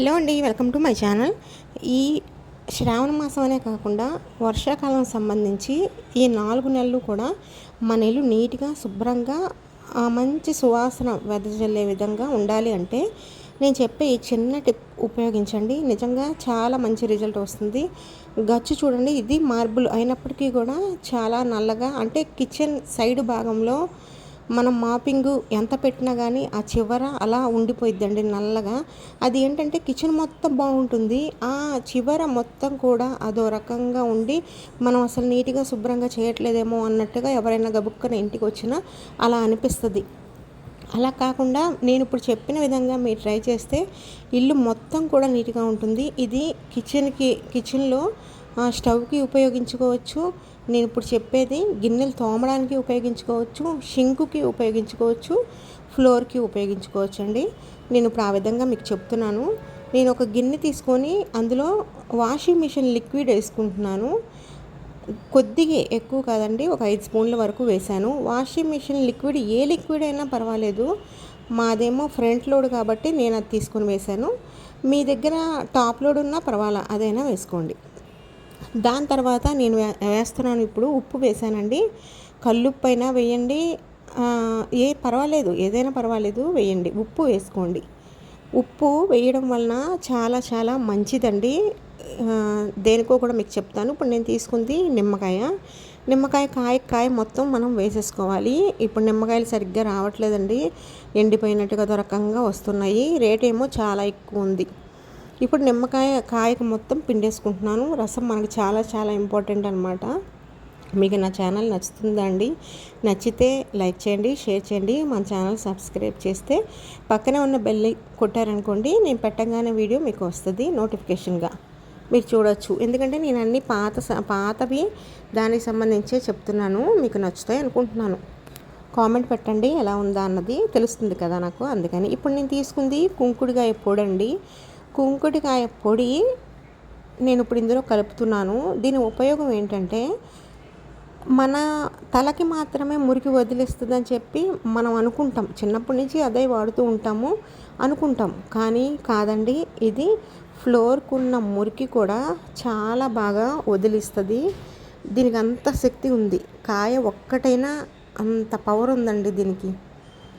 Hello అండి welcome to my channel. ఈ శ్రావణ మాసం అనే కాకుండా వర్షాకాలం సంబంధించి ఈ నాలుగు నెలలు కూడా మన ఇల్లు నీట్గా శుభ్రంగా ఆ మంచి సువాసన వెదజల్లే విధంగా ఉండాలి అంటే నేను చెప్పే ఈ చిన్న టిప్ ఉపయోగించండి. నిజంగా చాలా మంచి రిజల్ట్ వస్తుంది. గచ్చు చూడండి ఇది మార్బుల్ అయినప్పటికీ కూడా చాలా నల్లగా అంటే కిచెన్ సైడ్ భాగంలో మనం మాపింగ్ ఎంత పెట్టినా కానీ ఆ చివర అలా ఉండిపోయిద్దండి నల్లగా. అది ఏంటంటే కిచెన్ మొత్తం బాగుంటుంది. ఆ చివర మొత్తం కూడా అదో రకంగా ఉండి మనం అసలు నీట్గా శుభ్రంగా చేయట్లేదేమో అన్నట్టుగా ఎవరైనా గబుక్కన ఇంటికి వచ్చినా అలా అనిపిస్తుంది. అలా కాకుండా నేను ఇప్పుడు చెప్పిన విధంగా మీరు ట్రై చేస్తే ఇల్లు మొత్తం కూడా నీట్గా ఉంటుంది. ఇది కిచెన్కి కిచెన్లో స్టవ్కి ఉపయోగించుకోవచ్చు. నేను ఇప్పుడు చెప్పేది గిన్నెలు తోమడానికి ఉపయోగించుకోవచ్చు షింకుకి ఉపయోగించుకోవచ్చు ఫ్లోర్కి ఉపయోగించుకోవచ్చు అండి నేను ఇప్పుడు ఆ విధంగా మీకు చెప్తున్నాను. నేను ఒక గిన్నె తీసుకొని అందులో వాషింగ్ మిషన్ లిక్విడ్ వేసుకుంటున్నాను. కొద్దిగా ఎక్కువ కాదండి ఒక ఐదు స్పూన్ల వరకు వేశాను. వాషింగ్ మిషన్ లిక్విడ్ ఏ లిక్విడ్ అయినా పర్వాలేదు. మాదేమో ఫ్రంట్ లోడ్ కాబట్టి నేను అది తీసుకొని వేశాను. మీ దగ్గర టాప్ లోడ్ ఉన్నా పర్వాలా అదైనా వేసుకోండి. దాని తర్వాత నేను వేస్తున్నాను. ఇప్పుడు ఉప్పు వేసానండి. కల్లుప్పు అయినా వేయండి. ఏ పర్వాలేదు. ఏదైనా పర్వాలేదు వేయండి. ఉప్పు వేసుకోండి. ఉప్పు వేయడం వలన చాలా చాలా మంచిదండి. దేనికో కూడా మీకు చెప్తాను. ఇప్పుడు నేను తీసుకుంది నిమ్మకాయ. నిమ్మకాయ కాయ కాయ మొత్తం మనం వేసేసుకోవాలి. ఇప్పుడు నిమ్మకాయలు సరిగ్గా రావట్లేదండి. ఎండిపోయినట్టుగా దొరకంగా వస్తున్నాయి. రేట్ ఏమో చాలా ఎక్కువ ఉంది. ఇప్పుడు నిమ్మకాయ కాయకు మొత్తం పిండేసుకుంటున్నాను. రసం మనకి చాలా చాలా ఇంపార్టెంట్ అనమాట మీకు నా ఛానల్ నచ్చుతుందా అండి? నచ్చితే లైక్ చేయండి షేర్ చేయండి. మన ఛానల్ సబ్స్క్రైబ్ చేస్తే పక్కనే ఉన్న బెల్ కొట్టారనుకోండి నేను పెట్టగానే వీడియో మీకు వస్తుంది నోటిఫికేషన్గా. మీరు చూడొచ్చు. ఎందుకంటే నేను అన్ని పాత పాతవి దానికి సంబంధించే చెప్తున్నాను. మీకు నచ్చుతాయి అనుకుంటున్నాను. కామెంట్ పెట్టండి ఎలా ఉందా అన్నది తెలుస్తుంది కదా నాకు. అందుకని ఇప్పుడు నేను తీసుకుంది కుంకుడుగా ఎప్పుడండి కుంకుడికాయ పొడి నేను ఇప్పుడు ఇందులో కలుపుతున్నాను. దీని ఉపయోగం ఏంటంటే మన తలకి మాత్రమే మురికి వదిలేస్తుందని చెప్పి మనం అనుకుంటాం. చిన్నప్పటి నుంచి అదే వాడుతూ ఉంటాము అనుకుంటాం. కానీ కాదండి ఇది ఫ్లోర్కు ఉన్న మురికి కూడా చాలా బాగా వదిలిస్తుంది. దీనికి అంత శక్తి ఉంది. కాయ ఒక్కటైనా అంత పవర్ ఉందండి దీనికి.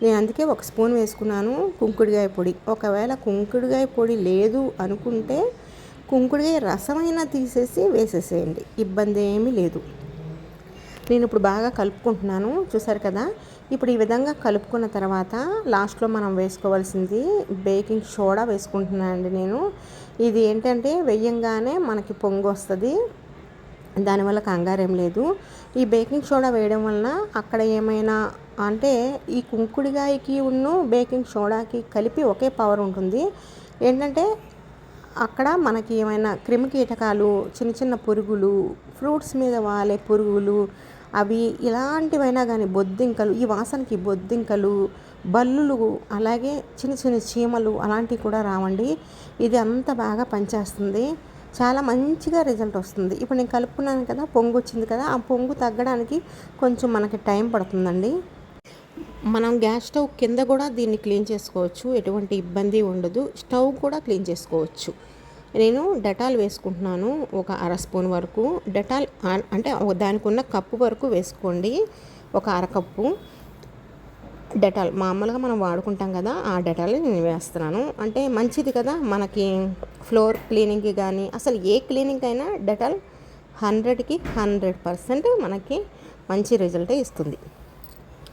నేను అందుకే ఒక స్పూన్ వేసుకున్నాను కుంకుడుగాయ పొడి. ఒకవేళ కుంకుడుగాయ పొడి లేదు అనుకుంటే కుంకుడుగాయ రసమైనా తీసేసి వేసేసేయండి. ఇబ్బంది ఏమీ లేదు. నేను ఇప్పుడు బాగా కలుపుకుంటున్నాను. చూసారు కదా? ఇప్పుడు ఈ విధంగా కలుపుకున్న తర్వాత లాస్ట్లో మనం వేసుకోవాల్సింది బేకింగ్ సోడా వేసుకుంటున్నాను అండి నేను. ఇది ఏంటంటే వెయ్యంగానే మనకి పొంగు వస్తుంది. దానివల్ల కంగారేం లేదు. ఈ బేకింగ్ సోడా వేయడం వలన అక్కడ ఏమైనా అంటే ఈ కుంకుడికాయకి ఉన్న బేకింగ్ సోడాకి కలిపి ఒకే పవర్ ఉంటుంది. ఏంటంటే అక్కడ మనకి ఏమైనా క్రిమి కీటకాలు చిన్న చిన్న పురుగులు ఫ్రూట్స్ మీద వాలే పురుగులు అవి ఇలాంటివైనా కానీ బొద్దింకలు ఈ వాసనకి బొద్దింకలు బల్లులు అలాగే చిన్న చిన్న చీమలు అలాంటివి కూడా రావండి. ఇది అంత బాగా పనిచేస్తుంది. చాలా మంచిగా రిజల్ట్ వస్తుంది. ఇప్పుడు నేను కలుపుకున్నాను కదా పొంగు వచ్చింది కదా ఆ పొంగు తగ్గడానికి కొంచెం మనకి టైం పడుతుందండి. మనం గ్యాస్ స్టవ్ కింద కూడా దీన్ని క్లీన్ చేసుకోవచ్చు. ఎటువంటి ఇబ్బంది ఉండదు. స్టవ్ కూడా క్లీన్ చేసుకోవచ్చు. నేను డెటాల్ వేసుకుంటున్నాను ఒక అర స్పూన్ వరకు. డెటాల్ అంటే దానికి ఉన్న కప్పు వరకు వేసుకోండి. ఒక అరకప్పు డెటాల్. మామూలుగా మనం వాడుకుంటాం కదా ఆ డెటాల్ నేను వేస్తున్నాను. అంటే మంచిది కదా మనకి ఫ్లోర్ క్లీనింగ్కి కానీ అసలు ఏ క్లీనింగ్ అయినా డెటాల్ హండ్రెడ్కి హండ్రెడ్ పర్సెంట్ మనకి మంచి రిజల్టే ఇస్తుంది.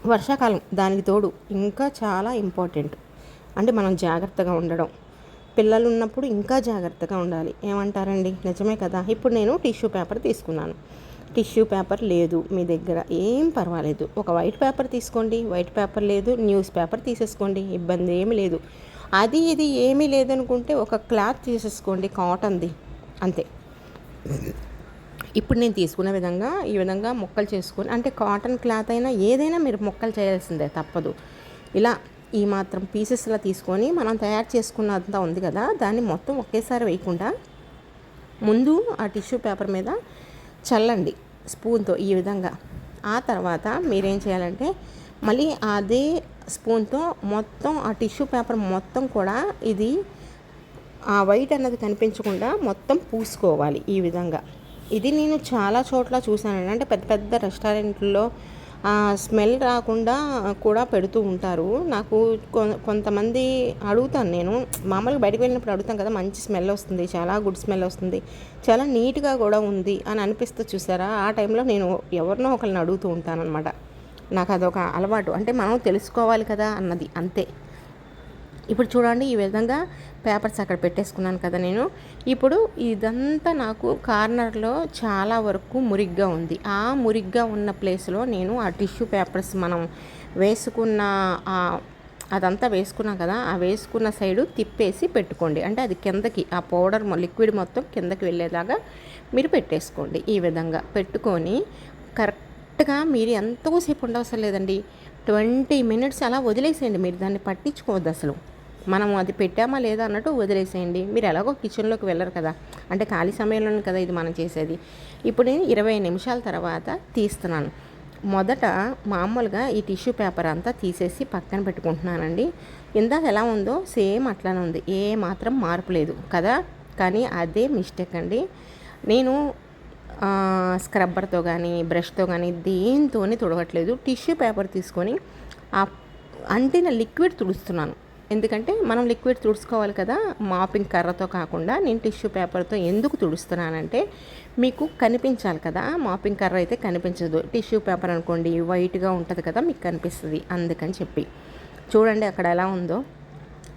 వర్షాకాలం దానికి తోడు ఇంకా చాలా ఇంపార్టెంట్. అంటే మనం జాగ్రత్తగా ఉండడం. పిల్లలు ఉన్నప్పుడు ఇంకా జాగ్రత్తగా ఉండాలి. ఏమంటారండి? నిజమే కదా? ఇప్పుడు నేను టిష్యూ పేపర్ తీసుకున్నాను. టిష్యూ పేపర్ లేదు మీ దగ్గర. ఏం పర్వాలేదు. ఒక వైట్ పేపర్ తీసుకోండి. వైట్ పేపర్ లేదు. న్యూస్ పేపర్ తీసేసుకోండి. ఇబ్బంది ఏమి లేదు. అది ఇది ఏమీ లేదనుకుంటే ఒక క్లాత్ తీసేసుకోండి. కాటన్ది. అంతే. ఇప్పుడు నేను తీసుకునే విధంగా ఈ విధంగా మొక్కలు చేసుకొని అంటే కాటన్ క్లాత్ అయినా ఏదైనా మీరు మొక్కలు చేయాల్సిందే తప్పదు. ఇలా ఈ మాత్రం పీసెస్లా తీసుకొని మనం తయారు చేసుకున్నంత ఉంది కదా దాన్ని మొత్తం ఒకేసారి వేయకుండా ముందు ఆ టిష్యూ పేపర్ మీద చల్లండి స్పూన్తో ఈ విధంగా. ఆ తర్వాత మీరేం చేయాలంటే మళ్ళీ అదే స్పూన్తో మొత్తం ఆ టిష్యూ పేపర్ మొత్తం కూడా ఇది ఆ వైట్ అన్నది కనిపించకుండా మొత్తం పూసుకోవాలి ఈ విధంగా. ఇది నేను చాలా చోట్ల చూశానండి. అంటే పెద్ద పెద్ద రెస్టారెంట్లో స్మెల్ రాకుండా కూడా పెడుతూ ఉంటారు. నాకు కొంతమంది అడుగుతాను నేను మామూలుగా బయటకు వెళ్ళినప్పుడు అడుగుతాను కదా మంచి స్మెల్ వస్తుంది చాలా గుడ్ స్మెల్ వస్తుంది చాలా నీట్గా కూడా ఉంది అని అనిపిస్తూ చూసారా? ఆ టైంలో నేను ఎవరినో ఒకరిని అడుగుతూ ఉంటాను అనమాట నాకు అదొక అలవాటు. అంటే మనం తెలుసుకోవాలి కదా అన్నది అంతే. ఇప్పుడు చూడండి ఈ విధంగా పేపర్స్ అక్కడ పెట్టేసుకున్నాను కదా నేను. ఇప్పుడు ఇదంతా నాకు కార్నర్లో చాలా వరకు మురిగ్గా ఉంది. ఆ మురిగ్గా ఉన్న ప్లేస్లో నేను ఆ టిష్యూ పేపర్స్ మనం వేసుకున్న అదంతా వేసుకున్నాం కదా ఆ వేసుకున్న సైడు తిప్పేసి పెట్టుకోండి. అంటే అది కిందకి ఆ పౌడర్ లిక్విడ్ మొత్తం కిందకి వెళ్ళేలాగా మీరు పెట్టేసుకోండి ఈ విధంగా. పెట్టుకొని కరెక్ట్గా మీరు ఎంతోసేపు ఉండవసరం లేదండి. ట్వంటీ మినిట్స్ అలా వదిలేసేయండి. మీరు దాన్ని పట్టించుకోవద్దు అసలు. మనం అది పెట్టామా లేదా అన్నట్టు వదిలేసేయండి. మీరు ఎలాగో కిచెన్లోకి వెళ్ళరు కదా. అంటే ఖాళీ సమయంలోనే కదా ఇది మనం చేసేది. ఇప్పుడు నేను ఇరవై నిమిషాల తర్వాత తీస్తున్నాను. మొదట మామూలుగా ఈ టిష్యూ పేపర్ అంతా తీసేసి పక్కన పెట్టుకుంటున్నానండి. ఇందాక ఎలా ఉందో సేమ్ అట్లానే ఉంది. ఏ మాత్రం మార్పు లేదు కదా. కానీ అదే మిస్టేక్ అండి. నేను స్క్రబ్బర్తో కానీ బ్రష్తో కానీ దేంతోనే తుడవట్లేదు. టిష్యూ పేపర్ తీసుకొని ఆ అంటిన లిక్విడ్ తుడుస్తున్నాను. ఎందుకంటే మనం లిక్విడ్ తుడుచుకోవాలి కదా మాపింగ్ కర్రతో కాకుండా నేను టిష్యూ పేపర్తో ఎందుకు తుడుస్తున్నానంటే మీకు కనిపించాలి కదా మాపింగ్ కర్ర అయితే కనిపించదు. టిష్యూ పేపర్ అనుకోండి వైట్గా ఉంటుంది కదా మీకు కనిపిస్తుంది. అందుకని చెప్పి. చూడండి అక్కడ ఎలా ఉందో.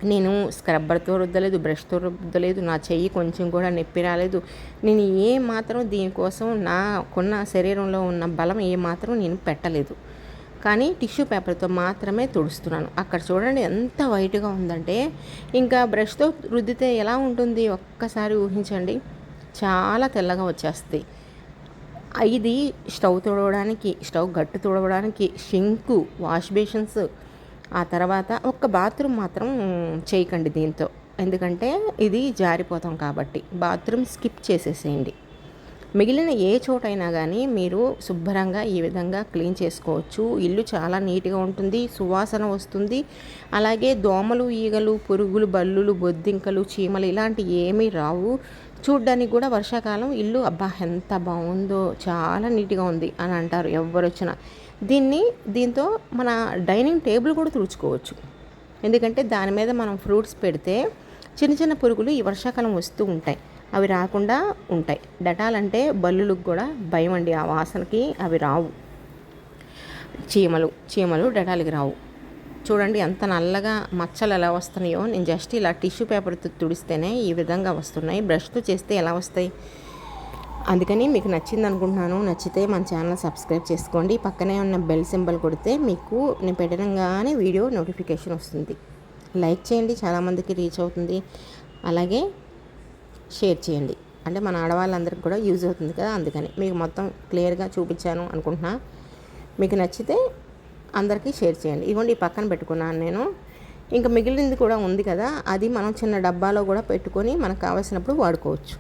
నేను స్క్రబ్బర్తో రుద్దలేదు బ్రష్తో రుద్దలేదు నా చెయ్యి కొంచెం కూడా నొప్పి రాలేదు. నేను ఏ మాత్రం దీనికోసం నాకున్న శరీరంలో ఉన్న బలం ఏ మాత్రం నేను పెట్టలేదు. కానీ టిష్యూ పేపర్తో మాత్రమే తుడుస్తున్నాను. అక్కడ చూడండి ఎంత వైట్గా ఉందంటే ఇంకా బ్రష్తో రుద్దితే ఎలా ఉంటుంది? ఒక్కసారి ఊహించండి. చాలా తెల్లగా వచ్చేస్తాయి ఇది స్టవ్ తుడవడానికి స్టవ్ గట్టు తుడవడానికి షింకు వాష్ బేషన్స్ ఆ తర్వాత ఒక్క బాత్రూమ్ మాత్రం చేయకండి దీంతో. ఎందుకంటే ఇది జారిపోతాం కాబట్టి. బాత్రూమ్ స్కిప్ చేసేసేయండి. మిగిలిన ఏ చోటైనా కానీ మీరు శుభ్రంగా ఈ విధంగా క్లీన్ చేసుకోవచ్చు. ఇల్లు చాలా నీట్గా ఉంటుంది సువాసన వస్తుంది. అలాగే దోమలు ఈగలు పురుగులు బల్లులు బొద్దింకలు చీమలు ఇలాంటి ఏమీ రావు. చూడ్డానికి కూడా వర్షాకాలం ఇల్లు అబ్బా ఎంత బాగుందో చాలా నీట్గా ఉంది అని అంటారు ఎవరు వచ్చినా దీన్ని దీంతో మన డైనింగ్ టేబుల్ కూడా తుడుచుకోవచ్చు. ఎందుకంటే దాని మీద మనం ఫ్రూట్స్ పెడితే చిన్న చిన్న పురుగులు ఈ వర్షాకాలం వస్తూ ఉంటాయి. అవి రాకుండా ఉంటాయి. డటాల్ అంటే బల్లులకు కూడా భయం అండి ఆ వాసనకి అవి రావు. చీమలు చీమలు డటాలకి రావు. చూడండి ఎంత నల్లగా మచ్చలు ఎలా వస్తున్నాయో. నేను జస్ట్ ఇలా టిష్యూ పేపర్తో తుడిస్తేనే ఈ విధంగా వస్తున్నాయి. బ్రష్తో చేస్తే ఎలా వస్తాయి? అందుకని మీకు నచ్చింది అనుకుంటున్నాను. నచ్చితే మన ఛానల్ సబ్స్క్రైబ్ చేసుకోండి. పక్కనే ఉన్న బెల్ సింబల్ కొడితే మీకు నేను పెట్టడంగానే వీడియో నోటిఫికేషన్ వస్తుంది. లైక్ చేయండి. చాలామందికి రీచ్ అవుతుంది. అలాగే షేర్ చేయండి. అంటే మన ఆడవాళ్ళందరికీ కూడా యూజ్ అవుతుంది కదా అందుకని. మీకు మొత్తం క్లియర్గా చూపించాను అనుకుంటున్నా. మీకు నచ్చితే అందరికీ షేర్ చేయండి. ఇవ్వండి ఈ పక్కన పెట్టుకున్నాను నేను. ఇంకా మిగిలింది కూడా ఉంది కదా అది మనం చిన్న డబ్బాలో కూడా పెట్టుకొని మనకు కావాల్సినప్పుడు వాడుకోవచ్చు.